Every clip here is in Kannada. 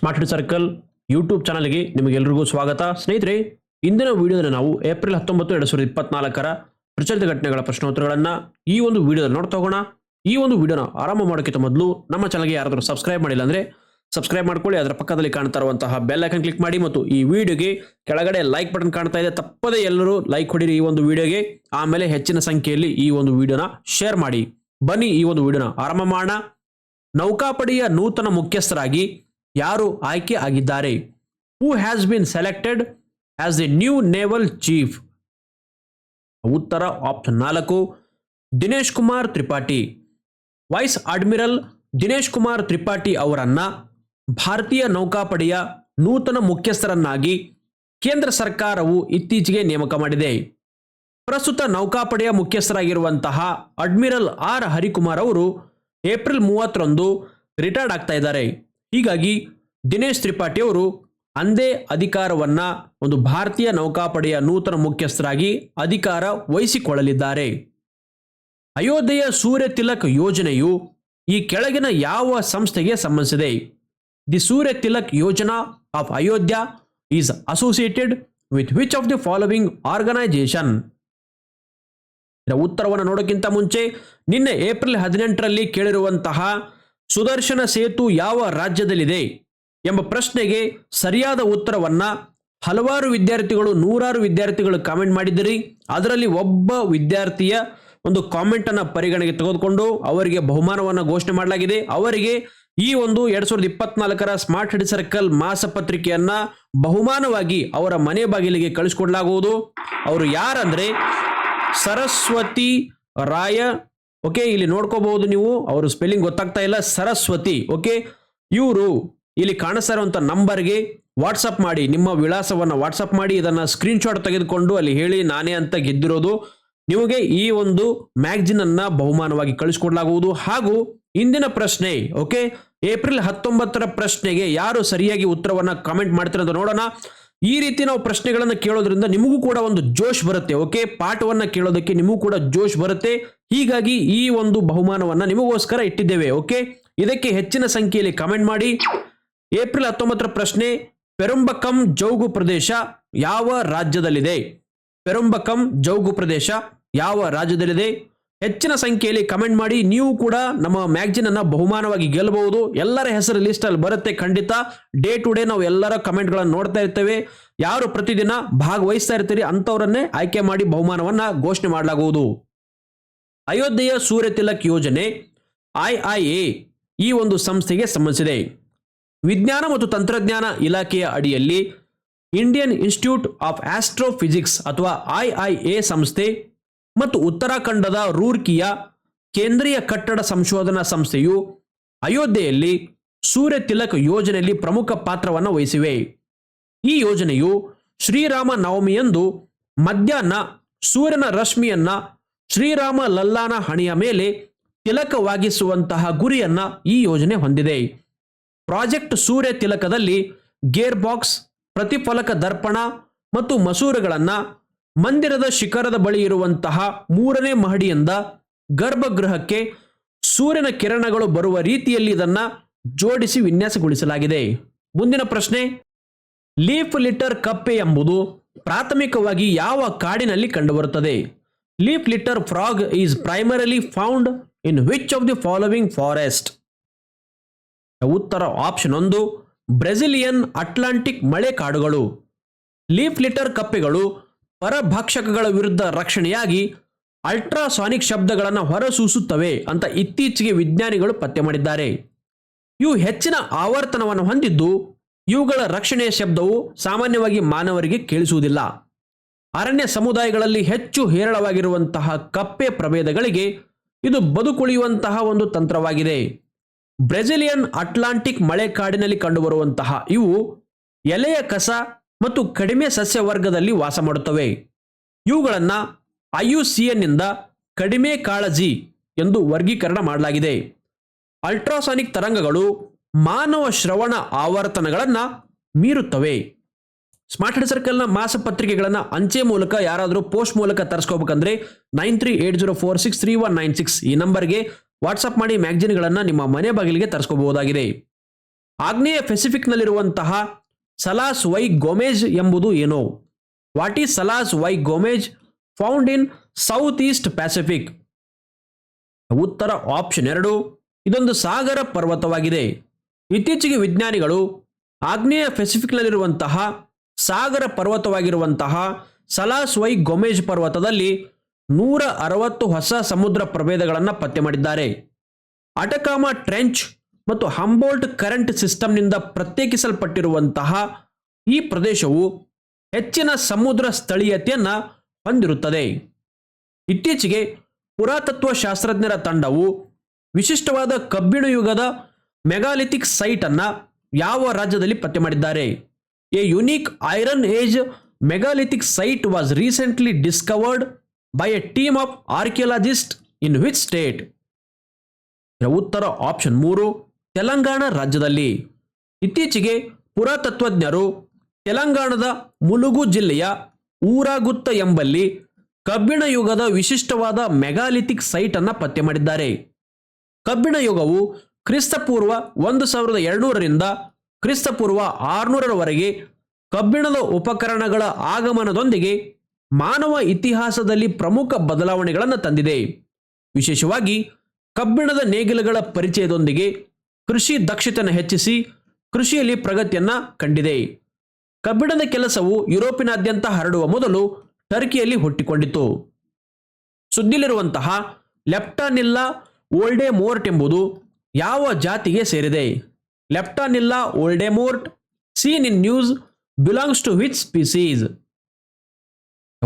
ಸ್ಮಾರ್ಟ್ ಸರ್ಕಲ್ ಯೂಟ್ಯೂಬ್ ಚಾನಲ್ಗೆ ನಿಮಗೆಲ್ಲರಿಗೂ ಸ್ವಾಗತ. ಸ್ನೇಹಿತರೆ, ಇಂದಿನ ವಿಡಿಯೋದಲ್ಲಿ ನಾವು ಏಪ್ರಿಲ್ ಹತ್ತೊಂಬತ್ತು, ಎರಡು ಸಾವಿರದ ಇಪ್ಪತ್ನಾಲ್ಕರ ಪ್ರಚಲಿತ ಘಟನೆಗಳ ಪ್ರಶ್ನೋತ್ತರಗಳನ್ನು ಈ ಒಂದು ವಿಡಿಯೋದಲ್ಲಿ ನೋಡ್ತಾ ಹೋಗೋಣ. ಈ ಒಂದು ವಿಡಿಯೋನ ಆರಂಭ ಮಾಡೋಕ್ಕಿಂತ ಮೊದಲು ನಮ್ಮ ಚಾನಲ್ಗೆ ಯಾರಾದರೂ ಸಬ್ಸ್ಕ್ರೈಬ್ ಮಾಡಿಲ್ಲ ಅಂದರೆ ಸಬ್ಸ್ಕ್ರೈಬ್ ಮಾಡ್ಕೊಳ್ಳಿ. ಅದರ ಪಕ್ಕದಲ್ಲಿ ಕಾಣ್ತಾ ಇರುವಂತಹ ಬೆಲ್ ಕ್ಲಿಕ್ ಮಾಡಿ ಮತ್ತು ಈ ವಿಡಿಯೋಗೆ ಕೆಳಗಡೆ ಲೈಕ್ ಬಟನ್ ಕಾಣ್ತಾ ಇದೆ. ತಪ್ಪದೇ ಎಲ್ಲರೂ ಲೈಕ್ ಹೊಡಿರಿ ಈ ಒಂದು ವಿಡಿಯೋಗೆ. ಆಮೇಲೆ ಹೆಚ್ಚಿನ ಸಂಖ್ಯೆಯಲ್ಲಿ ಈ ಒಂದು ವಿಡಿಯೋನ ಶೇರ್ ಮಾಡಿ. ಬನ್ನಿ ಈ ಒಂದು ವಿಡಿಯೋನ ಆರಂಭ ಮಾಡೋಣ. ನೌಕಾಪಡೆಯ ನೂತನ ಮುಖ್ಯಸ್ಥರಾಗಿ ಯಾರು ಆಯ್ಕೆ ಆಗಿದ್ದಾರೆ? Who has been selected as a new naval chief ಉತ್ತರ ಆಪ್ಷನ್ ನಾಲ್ಕು, ದಿನೇಶ್ ಕುಮಾರ್ ತ್ರಿಪಾಠಿ. ವೈಸ್ ಅಡ್ಮಿರಲ್ ದಿನೇಶ್ ಕುಮಾರ್ ತ್ರಿಪಾಠಿ ಅವರನ್ನ ಭಾರತೀಯ ನೌಕಾಪಡೆಯ ನೂತನ ಮುಖ್ಯಸ್ಥರನ್ನಾಗಿ ಕೇಂದ್ರ ಸರ್ಕಾರವು ಇತ್ತೀಚೆಗೆ ನೇಮಕ ಮಾಡಿದೆ. ಪ್ರಸ್ತುತ ನೌಕಾಪಡೆಯ ಮುಖ್ಯಸ್ಥರಾಗಿರುವಂತಹ ಅಡ್ಮಿರಲ್ ಆರ್. ಹರಿಕುಮಾರ್ ಅವರು ಏಪ್ರಿಲ್ ಮೂವತ್ತರಂದು ರಿಟೈರ್ಡ್ ಆಗ್ತಾ ಇದ್ದಾರೆ. ಹೀಗಾಗಿ ದಿನೇಶ್ ತ್ರಿಪಾಠಿ ಅವರು ಅಂದೇ ಅಧಿಕಾರವನ್ನ ಒಂದು ಭಾರತೀಯ ನೌಕಾಪಡೆಯ ನೂತನ ಮುಖ್ಯಸ್ಥರಾಗಿ ಅಧಿಕಾರ ವಹಿಸಿಕೊಳ್ಳಲಿದ್ದಾರೆ. ಅಯೋಧ್ಯೆಯ ಸೂರ್ಯ ತಿಲಕ್ ಯೋಜನೆಯು ಈ ಕೆಳಗಿನ ಯಾವ ಸಂಸ್ಥೆಗೆ ಸಂಬಂಧಿಸಿದೆ? The Surya Tilak Yojana of Ayodhya is associated with which of the following organization? ಉತ್ತರವನ್ನು ನೋಡೋಕ್ಕಿಂತ ಮುಂಚೆ ನಿನ್ನೆ ಏಪ್ರಿಲ್ ಹದಿನೆಂಟರಲ್ಲಿ ಕೇಳಿರುವಂತಹ ಸುದರ್ಶನ ಸೇತು ಯಾವ ರಾಜ್ಯದಲ್ಲಿದೆ ಎಂಬ ಪ್ರಶ್ನೆಗೆ ಸರಿಯಾದ ಉತ್ತರವನ್ನ ಹಲವಾರು ವಿದ್ಯಾರ್ಥಿಗಳು, ನೂರಾರು ವಿದ್ಯಾರ್ಥಿಗಳು ಕಾಮೆಂಟ್ ಮಾಡಿದ್ದೀರಿ. ಅದರಲ್ಲಿ ಒಬ್ಬ ವಿದ್ಯಾರ್ಥಿಯ ಒಂದು ಕಾಮೆಂಟ್ ಅನ್ನ ಪರಿಗಣನೆಗೆ ತೆಗೆದುಕೊಂಡು ಅವರಿಗೆ ಬಹುಮಾನವನ್ನು ಘೋಷಣೆ ಮಾಡಲಾಗಿದೆ. ಅವರಿಗೆ ಈ ಒಂದು ಎರಡ್ ಸಾವಿರದ ಇಪ್ಪತ್ನಾಲ್ಕರ ಸ್ಮಾರ್ಟ್ ಹೆಡ್ ಸರ್ಕಲ್ ಮಾಸ ಪತ್ರಿಕೆಯನ್ನ ಬಹುಮಾನವಾಗಿ ಅವರ ಮನೆ ಬಾಗಿಲಿಗೆ ಕಳಿಸ್ಕೊಡ್ಲಾಗುವುದು. ಅವರು ಯಾರಂದ್ರೆ, ಸರಸ್ವತಿ ರಾಯ ಓಕೆ ಇಲ್ಲಿ ನೋಡ್ಕೋಬಹುದು ನೀವು, ಅವರು ಸ್ಪೆಲ್ಲಿಂಗ್ ಗೊತ್ತಾಗ್ತಾ ಇಲ್ಲ, ಸರಸ್ವತಿ. ಓಕೆ ಇವರು ಇಲ್ಲಿ ಕಾಣಿಸ್ತಾ ಇರುವಂತ ನಂಬರ್ಗೆ ವಾಟ್ಸಪ್ ಮಾಡಿ, ನಿಮ್ಮ ವಿಳಾಸವನ್ನು ವಾಟ್ಸಪ್ ಮಾಡಿ, ಇದನ್ನ ಸ್ಕ್ರೀನ್ ಶಾಟ್ ತೆಗೆದುಕೊಂಡು ಅಲ್ಲಿ ಹೇಳಿ, ನಾನೇ ಅಂತ ಗೆದ್ದಿರೋದು. ನಿಮಗೆ ಈ ಒಂದು ಮ್ಯಾಗ್ಜಿನ್ ಬಹುಮಾನವಾಗಿ ಕಳಿಸ್ಕೊಡ್ಲಾಗುವುದು. ಹಾಗೂ ಇಂದಿನ ಪ್ರಶ್ನೆ ಓಕೆ ಏಪ್ರಿಲ್ ಹತ್ತೊಂಬತ್ತರ ಪ್ರಶ್ನೆಗೆ ಯಾರು ಸರಿಯಾಗಿ ಉತ್ತರವನ್ನ ಕಾಮೆಂಟ್ ಮಾಡ್ತಾರೆ ಅಂತ ನೋಡೋಣ. ಈ ರೀತಿ ನಾವು ಪ್ರಶ್ನೆಗಳನ್ನು ಕೇಳೋದ್ರಿಂದ ನಿಮಗೂ ಕೂಡ ಒಂದು ಜೋಶ್ ಬರುತ್ತೆ ಓಕೆ ಪಾಠವನ್ನ ಕೇಳೋದಕ್ಕೆ ನಿಮಗೂ ಕೂಡ ಜೋಶ್ ಬರುತ್ತೆ. ಹೀಗಾಗಿ ಈ ಒಂದು ಬಹುಮಾನವನ್ನು ನಿಮಗೋಸ್ಕರ ಇಟ್ಟಿದ್ದೇವೆ, ಓಕೆ? ಇದಕ್ಕೆ ಹೆಚ್ಚಿನ ಸಂಖ್ಯೆಯಲ್ಲಿ ಕಮೆಂಟ್ ಮಾಡಿ. ಏಪ್ರಿಲ್ ಹತ್ತೊಂಬತ್ತರ ಪ್ರಶ್ನೆ, ಪೆರುಂಬಕಂ ಜೌಗು ಪ್ರದೇಶ ಯಾವ ರಾಜ್ಯದಲ್ಲಿದೆ? ಪೆರುಂಬಕಂ ಜೌಗು ಪ್ರದೇಶ ಯಾವ ರಾಜ್ಯದಲ್ಲಿದೆ? ಹೆಚ್ಚಿನ ಸಂಖ್ಯೆಯಲ್ಲಿ ಕಮೆಂಟ್ ಮಾಡಿ. ನೀವು ಕೂಡ ನಮ್ಮ ಮ್ಯಾಗ್ಜಿನ್ ಅನ್ನ ಬಹುಮಾನವಾಗಿ ಗೆಲ್ಲಬಹುದು. ಎಲ್ಲರ ಹೆಸರು ಲಿಸ್ಟ್ ಅಲ್ಲಿ ಬರುತ್ತೆ ಖಂಡಿತ. ಡೇ ಟು ಡೇ ನಾವು ಎಲ್ಲರ ಕಮೆಂಟ್ಗಳನ್ನು ನೋಡ್ತಾ ಇರ್ತೇವೆ. ಯಾರು ಪ್ರತಿದಿನ ಭಾಗವಹಿಸ್ತಾ ಇರ್ತೀರಿ ಅಂಥವರನ್ನೇ ಆಯ್ಕೆ ಮಾಡಿ ಬಹುಮಾನವನ್ನ ಘೋಷಣೆ ಮಾಡಲಾಗುವುದು. ಅಯೋಧ್ಯೆಯ ಸೂರ್ಯ ತಿಲಕ್ ಯೋಜನೆ ಎ ಈ ಒಂದು ಸಂಸ್ಥೆಗೆ ಸಂಬಂಧಿಸಿದೆ. ವಿಜ್ಞಾನ ಮತ್ತು ತಂತ್ರಜ್ಞಾನ ಇಲಾಖೆಯ ಅಡಿಯಲ್ಲಿ ಇಂಡಿಯನ್ ಇನ್ಸ್ಟಿಟ್ಯೂಟ್ ಆಫ್ ಆಸ್ಟ್ರೋಫಿಸಿಕ್ಸ್ ಅಥವಾ ಐಐಎ ಸಂಸ್ಥೆ ಮತ್ತು ಉತ್ತರಾಖಂಡದ ರೂರ್ಕಿಯ ಕೇಂದ್ರೀಯ ಕಟ್ಟಡ ಸಂಶೋಧನಾ ಸಂಸ್ಥೆಯು ಅಯೋಧ್ಯೆಯಲ್ಲಿ ಸೂರ್ಯ ತಿಲಕ್ ಯೋಜನೆಯಲ್ಲಿ ಪ್ರಮುಖ ಪಾತ್ರವನ್ನು ವಹಿಸಿವೆ. ಈ ಯೋಜನೆಯು ಶ್ರೀರಾಮ ನವಮಿಯಂದು ಮಧ್ಯಾಹ್ನ ಸೂರ್ಯನ ರಶ್ಮಿಯನ್ನ ಶ್ರೀರಾಮ ಲಲ್ಲಾನ ಹಣೆಯ ಮೇಲೆ ತಿಲಕವಾಗಿಸುವಂತಹ ಗುರಿಯನ್ನ ಈ ಯೋಜನೆ ಹೊಂದಿದೆ. ಪ್ರಾಜೆಕ್ಟ್ ಸೂರ್ಯ ತಿಲಕದಲ್ಲಿ ಗೇರ್ ಬಾಕ್ಸ್ ಪ್ರತಿಫಲಕ ದರ್ಪಣ ಮತ್ತು ಮಸೂರಗಳನ್ನು ಮಂದಿರದ ಶಿಖರದ ಬಳಿ ಇರುವಂತಹ ಮೂರನೇ ಮಹಡಿಯಿಂದ ಗರ್ಭಗೃಹಕ್ಕೆ ಸೂರ್ಯನ ಕಿರಣಗಳು ಬರುವ ರೀತಿಯಲ್ಲಿ ಇದನ್ನ ಜೋಡಿಸಿ ವಿನ್ಯಾಸಗೊಳಿಸಲಾಗಿದೆ. ಮುಂದಿನ ಪ್ರಶ್ನೆ, ಲೀಫ್ ಲಿಟರ್ ಕಪ್ಪೆ ಎಂಬುದು ಪ್ರಾಥಮಿಕವಾಗಿ ಯಾವ ಕಾಡಿನಲ್ಲಿ ಕಂಡುಬರುತ್ತದೆ? Leaf litter frog is primarily found in which of the following forest ಉತ್ತರ ಆಪ್ಷನ್ ಒಂದು ಬ್ರೆಜಿಲಿಯನ್ ಅಟ್ಲಾಂಟಿಕ್ ಮಳೆ ಕಾಡುಗಳು ಲೀಫ್ ಲಿಟರ್ ಕಪ್ಪೆಗಳು ಪರಭಕ್ಷಕಗಳ ವಿರುದ್ಧ ರಕ್ಷಣೆಯಾಗಿ ಅಲ್ಟ್ರಾಸಾನಿಕ್ ಶಬ್ದಗಳನ್ನು ಹೊರಸೂಸುತ್ತವೆ ಅಂತ ಇತ್ತೀಚೆಗೆ ವಿಜ್ಞಾನಿಗಳು ಪತ್ತೆ ಮಾಡಿದ್ದಾರೆ. ಇವು ಹೆಚ್ಚಿನ ಆವರ್ತನವನ್ನು ಹೊಂದಿದ್ದು ಇವುಗಳ ರಕ್ಷಣೆಯ ಶಬ್ದವು ಸಾಮಾನ್ಯವಾಗಿ ಮಾನವರಿಗೆ ಕೇಳಿಸುವುದಿಲ್ಲ. ಅರಣ್ಯ ಸಮುದಾಯಗಳಲ್ಲಿ ಹೆಚ್ಚು ಹೇರಳವಾಗಿರುವಂತಹ ಕಪ್ಪೆ ಪ್ರಭೇದಗಳಿಗೆ ಇದು ಬದುಕುಳಿಯುವಂತಹ ಒಂದು ತಂತ್ರವಾಗಿದೆ. ಬ್ರೆಜಿಲಿಯನ್ ಅಟ್ಲಾಂಟಿಕ್ ಮಳೆಕಾಡಿನಲ್ಲಿ ಕಂಡುಬರುವಂತಹ ಇವು ಎಲೆಯ ಕಸ ಮತ್ತು ಕಡಿಮೆ ಸಸ್ಯವರ್ಗದಲ್ಲಿ ವಾಸ ಮಾಡುತ್ತವೆ. ಇವುಗಳನ್ನು ಐಯುಸಿಎನ್ನಿಂದ ಕಡಿಮೆ ಕಾಳಜಿ ಎಂದು ವರ್ಗೀಕರಣ ಮಾಡಲಾಗಿದೆ. ಅಲ್ಟ್ರಾಸಾನಿಕ್ ತರಂಗಗಳು ಮಾನವ ಶ್ರವಣ ಆವರ್ತನಗಳನ್ನು ಮೀರುತ್ತವೆ. ಸ್ಮಾರ್ಟ್ ಸರ್ಕಲ್ನ ಮಾಸ ಪತ್ರಿಕೆಗಳನ್ನು ಅಂಚೆ ಮೂಲಕ ಯಾರಾದರೂ ಪೋಸ್ಟ್ ಮೂಲಕ ತರಿಸ್ಕೋಬೇಕಂದ್ರೆ nine three eight zero four six three one nine six ಈ ನಂಬರ್ಗೆ ವಾಟ್ಸಪ್ ಮಾಡಿ ಮ್ಯಾಗ್ಜಿನ್ಗಳನ್ನು ನಿಮ್ಮ ಮನೆ ಬಾಗಿಲಿಗೆ ತರಿಸ್ಕೋಬಹುದಾಗಿದೆ. ಆಗ್ನೇಯ ಪೆಸಿಫಿಕ್ನಲ್ಲಿರುವಂತಹ ಸಲಾಸ್ ವೈ ಗೊಮೇಜ್ ಎಂಬುದು ಏನು? What is Salas y Gomez found in south east Pacific ಉತ್ತರ ಆಪ್ಷನ್ ಎರಡು. ಇದೊಂದು ಸಾಗರ ಪರ್ವತವಾಗಿದೆ. ಇತ್ತೀಚೆಗೆ ವಿಜ್ಞಾನಿಗಳು ಆಗ್ನೇಯ ಪೆಸಿಫಿಕ್ನಲ್ಲಿರುವಂತಹ ಸಾಗರ ಪರ್ವತವಾಗಿರುವಂತಹ ಸಲಾಸ್ವೈ ಗೊಮೇಜ್ ಪರ್ವತದಲ್ಲಿ ನೂರ ಅರವತ್ತು ಹೊಸ ಸಮುದ್ರ ಪ್ರಭೇದಗಳನ್ನು ಪತ್ತೆ ಮಾಡಿದ್ದಾರೆ. ಅಟಕಾಮ ಟ್ರೆಂಚ್ ಮತ್ತು ಹಂಬೋಲ್ಟ್ ಕರೆಂಟ್ ಸಿಸ್ಟಮ್ನಿಂದ ಪ್ರತ್ಯೇಕಿಸಲ್ಪಟ್ಟಿರುವಂತಹ ಈ ಪ್ರದೇಶವು ಹೆಚ್ಚಿನ ಸಮುದ್ರ ಸ್ಥಳೀಯತೆಯನ್ನು ಹೊಂದಿರುತ್ತದೆ. ಇತ್ತೀಚೆಗೆ ಪುರಾತತ್ವ ಶಾಸ್ತ್ರಜ್ಞರ ತಂಡವು ವಿಶಿಷ್ಟವಾದ ಕಬ್ಬಿಣ ಯುಗದ ಮೆಗಾಲಿಥಿಕ್ ಸೈಟನ್ನು ಯಾವ ರಾಜ್ಯದಲ್ಲಿ ಪತ್ತೆ ಮಾಡಿದ್ದಾರೆ? A unique age megalithic site was recently discovered by a team of archaeologist in which state ಇದರ ಉತ್ತರ ಆಪ್ಷನ್ ಮೂರು, ತೆಲಂಗಾಣ ರಾಜ್ಯದಲ್ಲಿ. ಇತ್ತೀಚೆಗೆ ಪುರಾತತ್ವಜ್ಞರು ತೆಲಂಗಾಣದ ಮುಲುಗು ಜಿಲ್ಲೆಯ ಊರಾಗುತ್ತ ಎಂಬಲ್ಲಿ ಕಬ್ಬಿಣ ಯುಗದ ವಿಶಿಷ್ಟವಾದ ಮೆಗಾಲಿಥಿಕ್ ಸೈಟ್ ಅನ್ನ ಪತ್ತೆ ಮಾಡಿದ್ದಾರೆ. ಕಬ್ಬಿಣ ಯುಗವು ಕ್ರಿಸ್ತಪೂರ್ವ ಒಂದು ಸಾವಿರದ ಎರಡುನೂರರಿಂದ ಕ್ರಿಸ್ತಪೂರ್ವ ಆರುನೂರರವರೆಗೆ ಕಬ್ಬಿಣದ ಉಪಕರಣಗಳ ಆಗಮನದೊಂದಿಗೆ ಮಾನವ ಇತಿಹಾಸದಲ್ಲಿ ಪ್ರಮುಖ ಬದಲಾವಣೆಗಳನ್ನು ತಂದಿದೆ. ವಿಶೇಷವಾಗಿ ಕಬ್ಬಿಣದ ನೇಗಿಲುಗಳ ಪರಿಚಯದೊಂದಿಗೆ ಕೃಷಿ ದಕ್ಷತೆಯನ್ನು ಹೆಚ್ಚಿಸಿ ಕೃಷಿಯಲ್ಲಿ ಪ್ರಗತಿಯನ್ನು ಕಂಡಿದೆ. ಕಬ್ಬಿಣದ ಕೆಲಸವು ಯುರೋಪಿನಾದ್ಯಂತ ಹರಡುವ ಮೊದಲು ಟರ್ಕಿಯಲ್ಲಿ ಹುಟ್ಟಿಕೊಂಡಿತು ಸುದ್ದಿಲಿರುವಂತಹ ಲೆಪ್ಟಾನಿಲ್ಲ ಓಲ್ಡೆ ಮೋರ್ಟ್ ಎಂಬುದು ಯಾವ ಜಾತಿಗೆ ಸೇರಿದೆ? Leptanilla Voldemort seen in news, belongs to which species.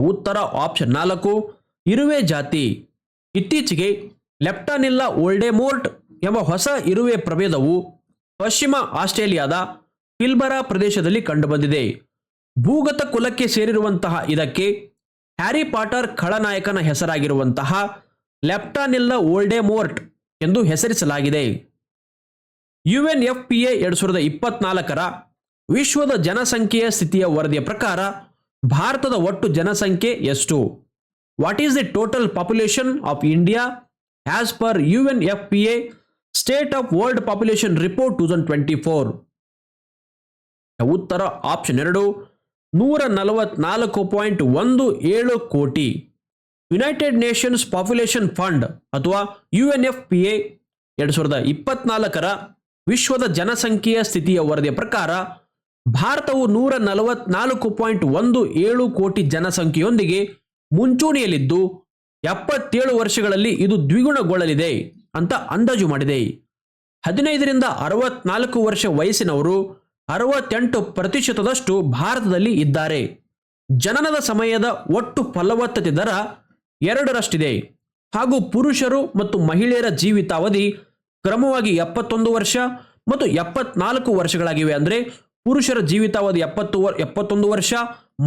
ಉತ್ತರ ಆಪ್ಷನ್ ನಾಲ್ಕು, ಇರುವೆ ಜಾತಿ. ಇತ್ತೀಚೆಗೆ ಲೆಪ್ಟಾನಿಲ್ಲಾ ಓಲ್ಡೆಮೋರ್ಟ್ ಎಂಬ ಹೊಸ ಇರುವೆ ಪ್ರಭೇದವು ಪಶ್ಚಿಮ ಆಸ್ಟ್ರೇಲಿಯಾದ ಪಿಲ್ಬರಾ ಪ್ರದೇಶದಲ್ಲಿ ಕಂಡುಬಂದಿದೆ. ಭೂಗತ ಕುಲಕ್ಕೆ ಸೇರಿರುವಂತಹ ಇದಕ್ಕೆ ಹ್ಯಾರಿ ಪಾಟರ್ ಖಳನಾಯಕನ ಹೆಸರಾಗಿರುವಂತಹ ಲೆಪ್ಟಾನಿಲ್ಲಾ ಓಲ್ಡೆಮೋರ್ಟ್ ಎಂದು ಹೆಸರಿಸಲಾಗಿದೆ. ಯುಎನ್ಎಫ್ಪಿಎ ಎರಡು ಸಾವಿರದ ಇಪ್ಪತ್ನಾಲ್ಕರ ವಿಶ್ವದ ಜನಸಂಖ್ಯೆಯ ಸ್ಥಿತಿಯ ವರದಿಯ ಪ್ರಕಾರ ಭಾರತದ ಒಟ್ಟು ಜನಸಂಖ್ಯೆ ಎಷ್ಟು? What is the total population of India as per U N F P A state of world population report two thousand twenty four ಉತ್ತರ ಆಪ್ಷನ್ ಎರಡು, ನೂರ ನಲವತ್ನಾಲ್ಕು ಪಾಯಿಂಟ್ ಒಂದು ಏಳು crore. United Nations population fund ಅಥವಾ U N F P A ಎರಡು ಸಾವಿರದ ಇಪ್ಪತ್ನಾಲ್ಕರ ವಿಶ್ವದ ಜನಸಂಖ್ಯೆಯ ಸ್ಥಿತಿಯ ವರದಿಯ ಪ್ರಕಾರ ಭಾರತವು ನೂರ ನಲವತ್ನಾಲ್ಕು ಪಾಯಿಂಟ್ ಒಂದು ಏಳು ಕೋಟಿ ಜನಸಂಖ್ಯೆಯೊಂದಿಗೆ ಮುಂಚೂಣಿಯಲ್ಲಿದ್ದು ಎಪ್ಪತ್ತೇಳು ವರ್ಷಗಳಲ್ಲಿ ಇದು ದ್ವಿಗುಣಗೊಳ್ಳಲಿದೆ ಅಂತ ಅಂದಾಜು ಮಾಡಿದೆ. ಹದಿನೈದರಿಂದ ಅರವತ್ನಾಲ್ಕು ವರ್ಷ ವಯಸ್ಸಿನವರು ಅರವತ್ತೆಂಟು ಪ್ರತಿಶತದಷ್ಟು ಭಾರತದಲ್ಲಿ ಇದ್ದಾರೆ. ಜನನದ ಸಮಯದ ಒಟ್ಟು ಫಲವತ್ತತೆ ದರ ಎರಡರಷ್ಟಿದೆ. ಹಾಗೂ ಪುರುಷರು ಮತ್ತು ಮಹಿಳೆಯರ ಜೀವಿತಾವಧಿ ಕ್ರಮವಾಗಿ ಎಪ್ಪತ್ತೊಂದು ವರ್ಷ ಮತ್ತು ಎಪ್ಪತ್ನಾಲ್ಕು ವರ್ಷಗಳಾಗಿವೆ ಅಂದರೆ ಪುರುಷರ ಜೀವಿತಾವಧಿ ಎಪ್ಪತ್ತು ಎಪ್ಪತ್ತೊಂದು ವರ್ಷ,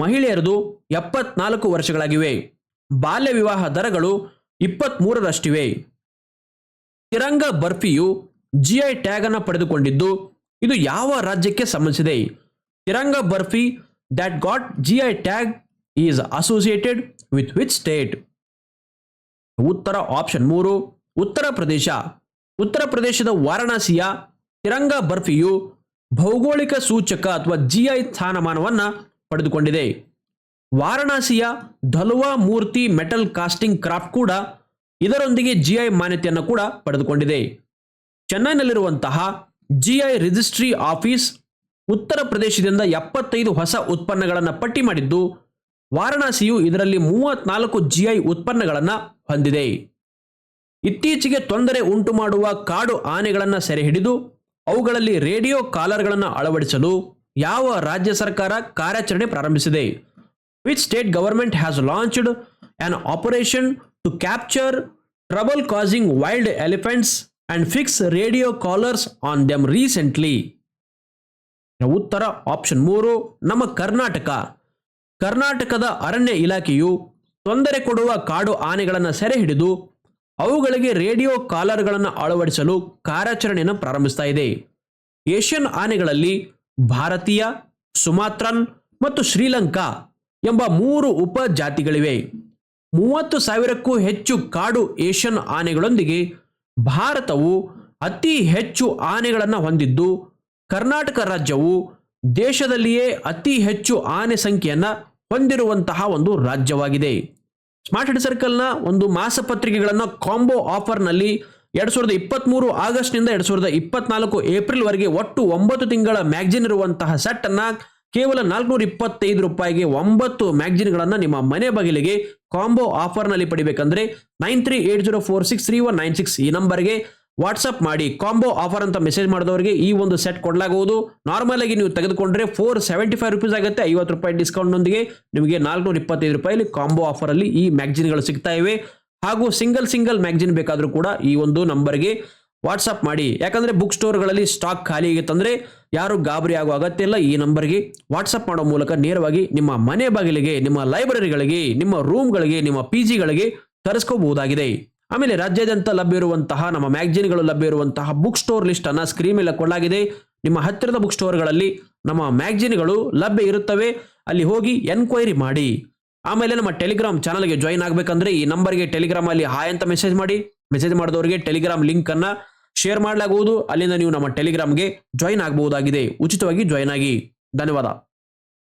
ಮಹಿಳೆಯರದು ಎಪ್ಪತ್ನಾಲ್ಕು ವರ್ಷಗಳಾಗಿವೆ. ಬಾಲ್ಯ ವಿವಾಹ ದರಗಳು ಇಪ್ಪತ್ತ್ಮೂರರಷ್ಟಿವೆ ತಿರಂಗ ಬರ್ಫಿಯು ಜಿಐ ಟ್ಯಾಗ್ ಅನ್ನು ಪಡೆದುಕೊಂಡಿದ್ದು, ಇದು ಯಾವ ರಾಜ್ಯಕ್ಕೆ ಸಂಬಂಧಿಸಿದೆ? Tiranga barfi that got GI tag is associated with which state ಉತ್ತರ ಆಪ್ಷನ್ ಮೂರು, ಉತ್ತರ ಪ್ರದೇಶ. ಉತ್ತರ ಪ್ರದೇಶದ ವಾರಣಾಸಿಯ ತಿರಂಗ ಬರ್ಫಿಯು ಭೌಗೋಳಿಕ ಸೂಚಕ ಅಥವಾ ಜಿಐ ಸ್ಥಾನಮಾನವನ್ನು ಪಡೆದುಕೊಂಡಿದೆ. ವಾರಣಾಸಿಯ Dhalua Murti metal casting craft ಕೂಡ ಇದರೊಂದಿಗೆ ಜಿಐ ಮಾನ್ಯತೆಯನ್ನು ಕೂಡ ಪಡೆದುಕೊಂಡಿದೆ. ಚೆನ್ನೈನಲ್ಲಿರುವಂತಹ ಜಿಐ ರಿಜಿಸ್ಟ್ರಿ ಆಫೀಸ್ ಉತ್ತರ ಪ್ರದೇಶದಿಂದ ಎಪ್ಪತ್ತೈದು ಹೊಸ ಉತ್ಪನ್ನಗಳನ್ನು ಪಟ್ಟಿ ಮಾಡಿದ್ದು, ವಾರಣಾಸಿಯು ಇದರಲ್ಲಿ ಮೂವತ್ನಾಲ್ಕು ಜಿಐ ಉತ್ಪನ್ನಗಳನ್ನು ಹೊಂದಿದೆ. ಇತ್ತೀಚೆಗೆ ತೊಂದರೆ ಉಂಟು ಮಾಡುವ ಕಾಡು ಆನೆಗಳನ್ನು ಸೆರೆ ಹಿಡಿದು ಅವುಗಳಲ್ಲಿ ರೇಡಿಯೋ ಕಾಲರ್ಗಳನ್ನು ಅಳವಡಿಸಲು ಯಾವ ರಾಜ್ಯ ಸರ್ಕಾರ ಕಾರ್ಯಾಚರಣೆ ಪ್ರಾರಂಭಿಸಿದೆ? Which state government has launched an operation to capture trouble causing wild elephants and fix radio collars on them recently ಉತ್ತರ ಆಪ್ಷನ್ ಮೂರು, ನಮ್ಮ ಕರ್ನಾಟಕ. ಕರ್ನಾಟಕದ ಅರಣ್ಯ ಇಲಾಖೆಯು ತೊಂದರೆ ಕೊಡುವ ಕಾಡು ಆನೆಗಳನ್ನು ಸೆರೆ ಹಿಡಿದು ಅವುಗಳಿಗೆ ರೇಡಿಯೋ ಕಾಲರ್ಗಳನ್ನು ಅಳವಡಿಸಲು ಕಾರ್ಯಾಚರಣೆಯನ್ನು ಪ್ರಾರಂಭಿಸ್ತಾ ಇದೆ. ಏಷ್ಯನ್ ಆನೆಗಳಲ್ಲಿ ಭಾರತೀಯ, ಸುಮಾತ್ರನ್ ಮತ್ತು ಶ್ರೀಲಂಕಾ ಎಂಬ ಮೂರು ಉಪ ಜಾತಿಗಳಿವೆ ಮೂವತ್ತು ಸಾವಿರಕ್ಕೂ ಹೆಚ್ಚು ಕಾಡು ಏಷ್ಯನ್ ಆನೆಗಳೊಂದಿಗೆ ಭಾರತವು ಅತಿ ಹೆಚ್ಚು ಆನೆಗಳನ್ನು ಹೊಂದಿದ್ದು, ಕರ್ನಾಟಕ ರಾಜ್ಯವು ದೇಶದಲ್ಲಿಯೇ ಅತಿ ಹೆಚ್ಚು ಆನೆ ಸಂಖ್ಯೆಯನ್ನು ಹೊಂದಿರುವಂತಹ ಒಂದು ರಾಜ್ಯವಾಗಿದೆ. ಸ್ಮಾರ್ಟ್ ಹೆಡ್ ಸರ್ಕಲ್ನ ಒಂದು ಮಾಸಪತ್ರಿಕೆಗಳನ್ನು ಕಾಂಬೋ ಆಫರ್ನಲ್ಲಿ ಎರಡು ಸಾವಿರದ ಇಪ್ಪತ್ತ್ಮೂರು ಆಗಸ್ಟ್ನಿಂದ ಎರಡು ಸಾವಿರದ ಇಪ್ಪತ್ನಾಲ್ಕು ಏಪ್ರಿಲ್ವರೆಗೆ ಒಟ್ಟು ಒಂಬತ್ತು ತಿಂಗಳ ಮ್ಯಾಗ್ಜಿನ್ ಇರುವಂತಹ ಸೆಟ್ಟನ್ನು ಕೇವಲ ನಾಲ್ಕುನೂರ ಇಪ್ಪತ್ತೈದು ರೂಪಾಯಿಗೆ ಒಂಬತ್ತು ಮ್ಯಾಗ್ಜಿನ್ಗಳನ್ನು ನಿಮ್ಮ ಮನೆ ಬಾಗಿಲಿಗೆ ಕಾಂಬೋ ಆಫರ್ನಲ್ಲಿ ಪಡಿಬೇಕಂದ್ರೆ nine three eight zero four six three one nine six ಈ ನಂಬರ್ಗೆ ವಾಟ್ಸಪ್ ಮಾಡಿ ಕಾಂಬೋ ಆಫರ್ ಅಂತ ಮೆಸೇಜ್ ಮಾಡಿದವರಿಗೆ ಈ ಒಂದು ಸೆಟ್ ಕೊಡಲಾಗುವುದು. ನಾರ್ಮಲ್ ಆಗಿ ನೀವು ತೆಗೆದುಕೊಂಡ್ರೆ ಫೋರ್ ಸೆವೆಂಟಿ ಫೈವ್ ರುಪೀಸ್ ಆಗುತ್ತೆ, ಐವತ್ತು ರೂಪಾಯಿ ಡಿಸ್ಕೌಂಟ್ನೊಂದಿಗೆ ನಿಮಗೆ ನಾಲ್ಕುನೂರ ಇಪ್ಪತ್ತೈದು ರೂಪಾಯಿಲಿ ಕಾಂಬೋ ಆಫರಲ್ಲಿ ಈ ಮ್ಯಾಗ್ಜಿನ್ಗಳು ಸಿಗ್ತಾ ಇವೆ. ಹಾಗೂ ಸಿಂಗಲ್ ಸಿಂಗಲ್ ಮ್ಯಾಗ್ಜಿನ್ ಬೇಕಾದರೂ ಕೂಡ ಈ ಒಂದು ನಂಬರ್ಗೆ ವಾಟ್ಸಪ್ ಮಾಡಿ. ಯಾಕಂದ್ರೆ ಬುಕ್ ಸ್ಟೋರ್ಗಳಲ್ಲಿ ಸ್ಟಾಕ್ ಖಾಲಿ ಆಗಿತ್ತಂದ್ರೆ ಯಾರು ಗಾಬರಿ ಆಗುವ ಅಗತ್ಯ ಇಲ್ಲ. ಈ ನಂಬರ್ಗೆ ವಾಟ್ಸಪ್ ಮಾಡೋ ಮೂಲಕ ನೇರವಾಗಿ ನಿಮ್ಮ ಮನೆ ಬಾಗಿಲಿಗೆ, ನಿಮ್ಮ ಲೈಬ್ರರಿಗಳಿಗೆ ನಿಮ್ಮ ರೂಮ್ಗಳಿಗೆ ನಿಮ್ಮ ಪಿ ಜಿಗಳಿಗೆ ತರಿಸ್ಕೋಬಹುದಾಗಿದೆ. ಆಮೇಲೆ ರಾಜ್ಯಾದ್ಯಂತ ಲಭ್ಯ ಇರುವಂತಹ, ನಮ್ಮ ಮ್ಯಾಗ್ಜಿನ್ಗಳು ಲಭ್ಯ ಇರುವಂತಹ ಬುಕ್ ಸ್ಟೋರ್ ಲಿಸ್ಟ್ ಅನ್ನ ಸ್ಕ್ರೀನ್ ಮೇಲೆ ಕೊಡಲಾಗಿದೆ ನಿಮ್ಮ ಹತ್ತಿರದ ಬುಕ್ ಸ್ಟೋರ್ಗಳಲ್ಲಿ ನಮ್ಮ ಮ್ಯಾಗ್ಜಿನ್ಗಳು ಲಭ್ಯ ಇರುತ್ತವೆ. ಅಲ್ಲಿ ಹೋಗಿ ಎನ್ಕ್ವೈರಿ ಮಾಡಿ. ಆಮೇಲೆ ನಮ್ಮ ಟೆಲಿಗ್ರಾಮ್ ಚಾನಲ್ಗೆ ಜಾಯಿನ್ ಆಗಬೇಕಂದ್ರೆ ಈ ನಂಬರ್ಗೆ ಟೆಲಿಗ್ರಾಮ್ ಅಲ್ಲಿ ಹಾಯ್ ಅಂತ ಮೆಸೇಜ್ ಮಾಡಿ. ಮೆಸೇಜ್ ಮಾಡಿದವರಿಗೆ ಟೆಲಿಗ್ರಾಮ್ ಲಿಂಕ್ ಅನ್ನ ಶೇರ್ ಮಾಡಲಾಗುವುದು. ಅಲ್ಲಿಂದ ನೀವು ನಮ್ಮ ಟೆಲಿಗ್ರಾಮ್ಗೆ ಜಾಯಿನ್ ಆಗಬಹುದಾಗಿದೆ. ಉಚಿತವಾಗಿ ಜಾಯಿನ್ ಆಗಿ. ಧನ್ಯವಾದ.